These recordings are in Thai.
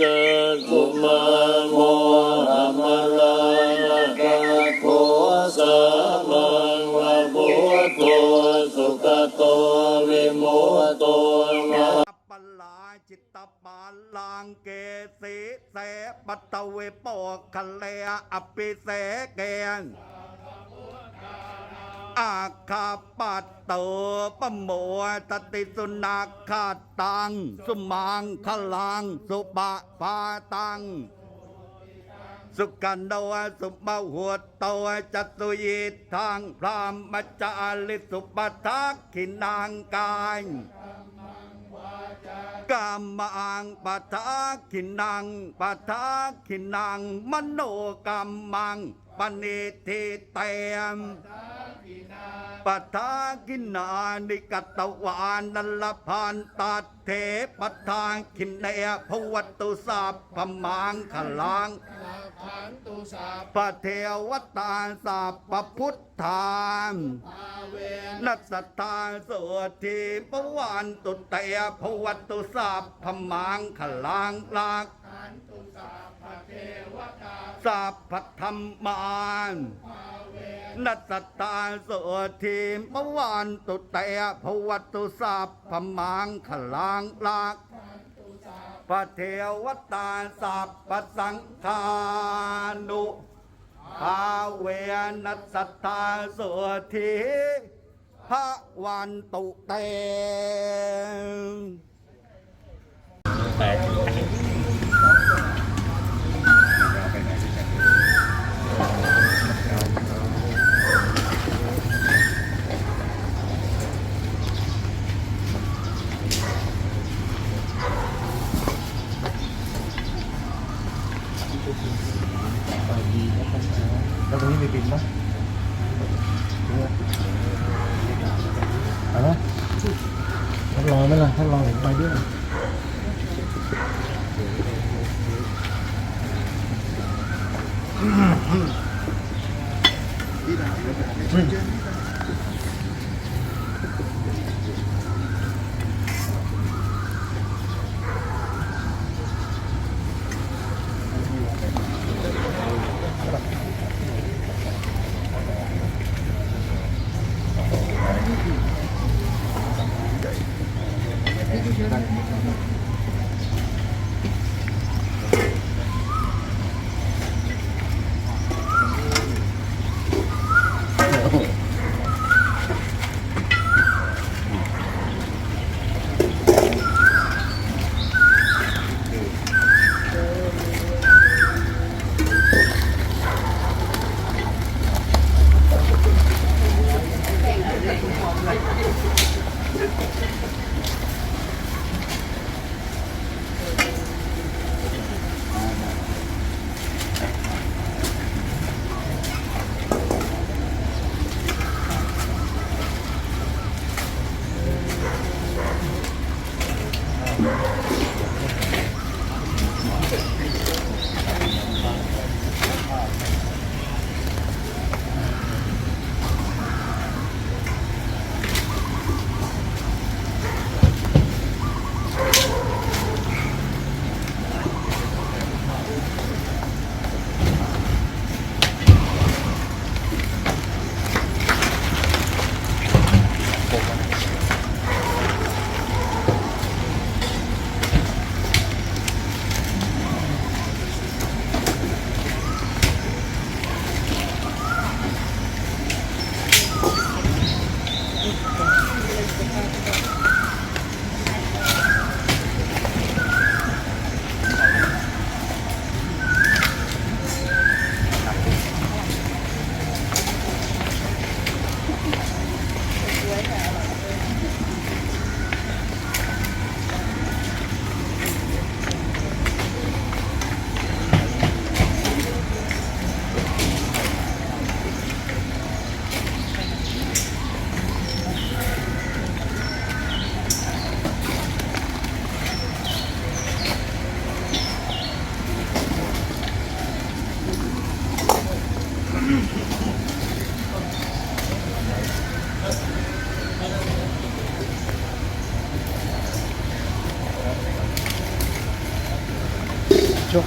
จกุมารโมหะมลายกะโคสามังวะพุทโธสุขโตวิโมตโตมะปลาจิตตปาลังเกสีเสปัตตเวโปคะเลอภิเสเกง อาคาปัตโตปโมตติสุนาคาตัง สุมังคลัง สุปะปาตัง สุกันโดสุบาหัวโตจตุยิทางพรามมจาลิสุปทักขินางกายกามังปะทาขินังปะทาขินังมโนกรรมังปณิทิเตม ปะทาขินานิกตวานัลพันตัดเทปะทาขินเนภวตุสัพมังขลังปะเทวตาสัพพพุทธานนัสตาโสทีปวันตุเตยภวตุสัพมังขลังลักขันตุ สัพพเทธรรมานาเวนัสตาโสทีปวันตุเตภวตุสัพพมังขลังลักปะเทวตาสัพพสังฆานุภาเวนัสตาโสทีพระวันตุเตแล้ว รอไหมล่ะถ้ารอผมไปด้วยอืม ร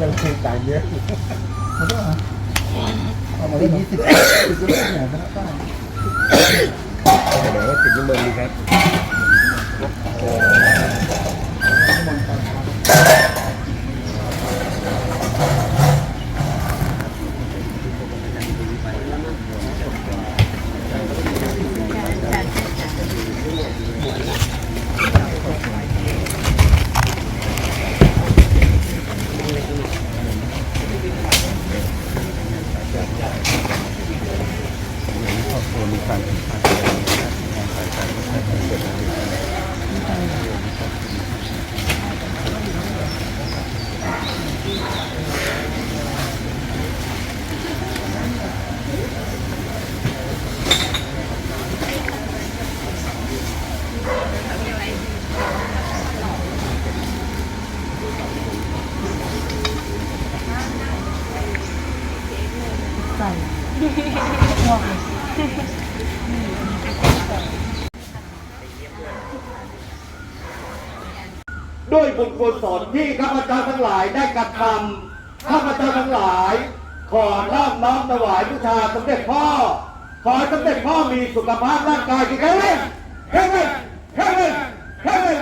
กันคือต่ายเยอะเขาต้องเอามาได้ยี่สิบสิบก็ได้นะป้าเดี๋ยวติดนิ้วมือครับครอบครัวมีความผิดพลาดงานสายการไม่ใช่เกิดอะไร ด้วยบุญกุศลที่ข้าพเจ้าทั้งหลายได้กระทำข้าพเจ้าทั้งหลาย ขอน้อมน้อมถวายบูชาสมเด็จพ่อ ขอสมเด็จพ่อมีสุขภาพร่างกายที่แข็งแรงแข็งแรงแข็งแรงแข็งแรง